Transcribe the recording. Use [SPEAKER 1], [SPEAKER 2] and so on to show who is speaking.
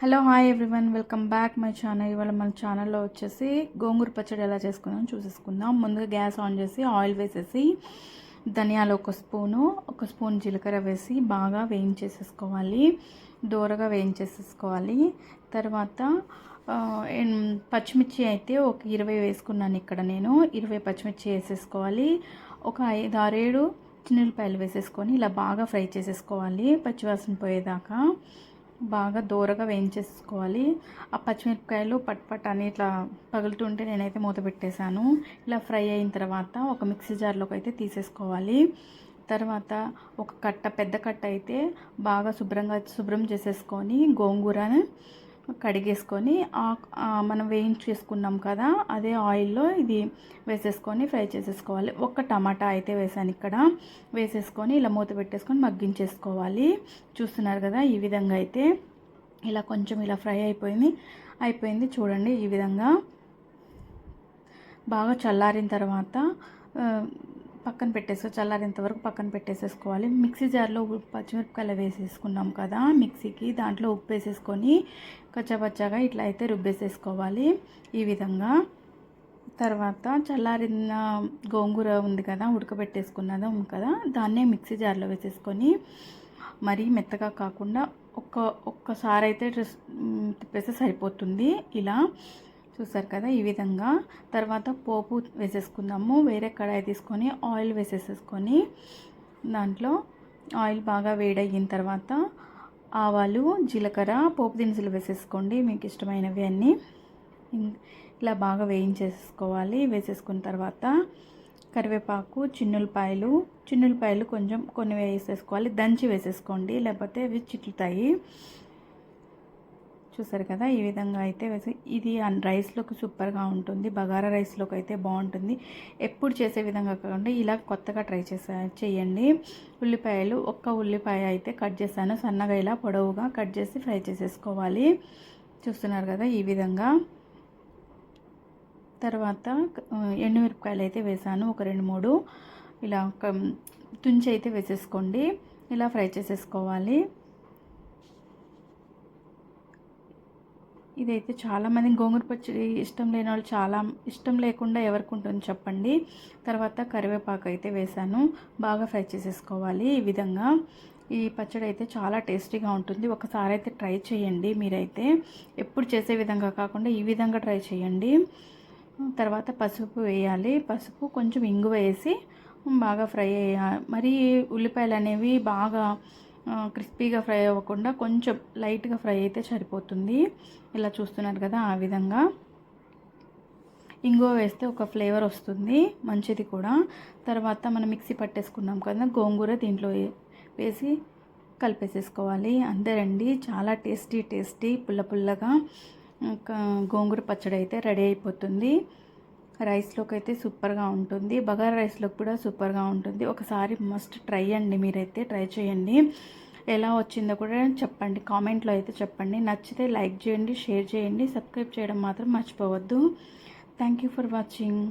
[SPEAKER 1] Hello hi everyone. Welcome back my channel. ఇవాళ మన ఛానల్లో వచ్చేసి గోంగూర పచ్చడి ఎలా చేసుకుందాం చూసేసుకుందాం. ముందుగా గ్యాస్ ఆన్ చేసి ఆయిల్ వేసేసి ధనియాలు ఒక స్పూను ఒక స్పూన్ జీలకర్ర వేసి బాగా వేయించేసేసుకోవాలి. దూరగా వేయించేసేసుకోవాలి. తర్వాత పచ్చిమిర్చి అయితే ఒక ఇరవై వేసుకున్నాను ఇక్కడ నేను. ఇరవై పచ్చిమిర్చి వేసేసుకోవాలి. ఒక ఐదు ఆరేడు చిన్నపాయలు వేసేసుకొని ఇలా బాగా ఫ్రై చేసేసుకోవాలి పచ్చివాసన పోయేదాకా. బాగా దూరగా వేయించేసుకోవాలి. ఆ పచ్చిమిరపకాయలు పట్ పట్ అని ఇట్లా పగులుతుంటే నేనైతే మూత పెట్టేశాను. ఇలా ఫ్రై అయిన తర్వాత ఒక మిక్సీ జార్లోకి అయితే తీసేసుకోవాలి. తర్వాత ఒక కట్ట పెద్ద కట్ట అయితే బాగా శుభ్రంగా శుభ్రం చేసేసుకొని గోంగూరని కడిగేసుకొని మనం వేయించేసుకున్నాం కదా అదే ఆయిల్లో ఇది వేసేసుకొని ఫ్రై చేసేసుకోవాలి. ఒక్క టమాటా అయితే వేసాను ఇక్కడ. వేసేసుకొని ఇలా మూత పెట్టేసుకొని మగ్గించేసుకోవాలి. చూస్తున్నారు కదా ఈ విధంగా అయితే ఇలా కొంచెం ఇలా ఫ్రై అయిపోయింది. అయిపోయింది చూడండి ఈ విధంగా. బాగా చల్లారిన తర్వాత పక్కన పెట్టేసుకో చల్లారేంత వరకు పక్కన పెట్టేసేసుకోవాలి. మిక్సీ జార్లో పచ్చిమిరపకాయలు వేసేసుకున్నాం కదా మిక్సీకి దాంట్లో ఉప్పు వేసేసుకొని కచ్చపచ్చగా ఇట్లా అయితే రుబ్బేసేసుకోవాలి ఈ విధంగా. తర్వాత చల్లారిన గోంగూర ఉంది కదా ఉడకబెట్టేసుకున్నది ఉంది కదా దాన్నే మిక్సీ జార్లో వేసేసుకొని మరీ మెత్తగా కాకుండా ఒక్క ఒక్కసారి అయితే డ్రెస్ తిప్పేస్తే సరిపోతుంది. ఇలా చూసారు కదా ఈ విధంగా. తర్వాత పోపు వేసేసుకుందాము. వేరే కడాయి తీసుకొని ఆయిల్ వేసేసేసుకొని దాంట్లో ఆయిల్ బాగా వేడయిన తర్వాత ఆవాలు జీలకర్ర పోపు దినుసులు వేసేసుకోండి. మీకు ఇష్టమైనవి అన్నీ. ఇలా బాగా వేయించేసుకోవాలి. వేసేసుకున్న తర్వాత కరివేపాకు చిన్నులపాయలు చిన్నులపాయలు కొంచెం కొన్ని వేసేసుకోవాలి. దంచి వేసేసుకోండి. లేకపోతే అవి చిట్లుతాయి. చూసారు కదా ఈ విధంగా అయితే వేసి ఇది అన్- రైస్లోకి సూపర్గా ఉంటుంది. బగారా రైస్లోకి అయితే బాగుంటుంది. ఎప్పుడు చేసే విధంగా కాకుండా ఇలా కొత్తగా ట్రై చేసా చేయండి. ఉల్లిపాయలు ఒక్క ఉల్లిపాయ అయితే కట్ చేశాను. సన్నగా ఇలా పొడవుగా కట్ చేసి ఫ్రై చేసేసుకోవాలి. చూస్తున్నారు కదా ఈ విధంగా. తర్వాత ఎండుమిరపకాయలు అయితే వేసాను ఒక రెండు మూడు. ఇలా ఒక తుంచి అయితే వేసేసుకోండి. ఇలా ఫ్రై చేసేసుకోవాలి. ఇదైతే చాలామంది గోంగూర పచ్చడి ఇష్టం లేని వాళ్ళు చాలా ఇష్టం లేకుండా ఎవరికి ఉంటుంది చెప్పండి. తర్వాత కరివేపాకు అయితే వేసాను బాగా ఫ్రై చేసేసుకోవాలి ఈ విధంగా. ఈ పచ్చడి అయితే చాలా టేస్టీగా ఉంటుంది. ఒకసారి అయితే ట్రై చేయండి మీరైతే. ఎప్పుడు చేసే విధంగా కాకుండా ఈ విధంగా ట్రై చేయండి. తర్వాత పసుపు వేయాలి. పసుపు కొంచెం ఇంగు వేసి బాగా ఫ్రై అయ్యాలి మరి ఉల్లిపాయలు అనేవి బాగా క్రిస్పీగా ఫ్రై అవ్వకుండా కొంచెం లైట్గా ఫ్రై అయితే సరిపోతుంది. ఇలా చూస్తున్నారు కదా ఆ విధంగా. ఇంగువ వేస్తే ఒక ఫ్లేవర్ వస్తుంది మంచిది కూడా. తర్వాత మనం మిక్సీ పట్టేసుకున్నాం కదా గోంగూర దీంట్లో వేసి కలిపేసేసుకోవాలి. అంతేనండి చాలా టేస్టీ టేస్టీ పుల్ల పుల్లగా. ఇంకా గోంగూర పచ్చడి అయితే రెడీ అయిపోతుంది. రైస్లోకి అయితే సూపర్గా ఉంటుంది. బగారా రైస్లోకి కూడా సూపర్గా ఉంటుంది. ఒకసారి మస్ట్ ట్రై అండి మీరైతే ట్రై చేయండి. ఎలా వచ్చిందో కూడా చెప్పండి. కామెంట్లో అయితే చెప్పండి. నచ్చితే లైక్ చేయండి షేర్ చేయండి. సబ్స్క్రైబ్ చేయడం మాత్రం మర్చిపోవద్దు. Thank you for watching.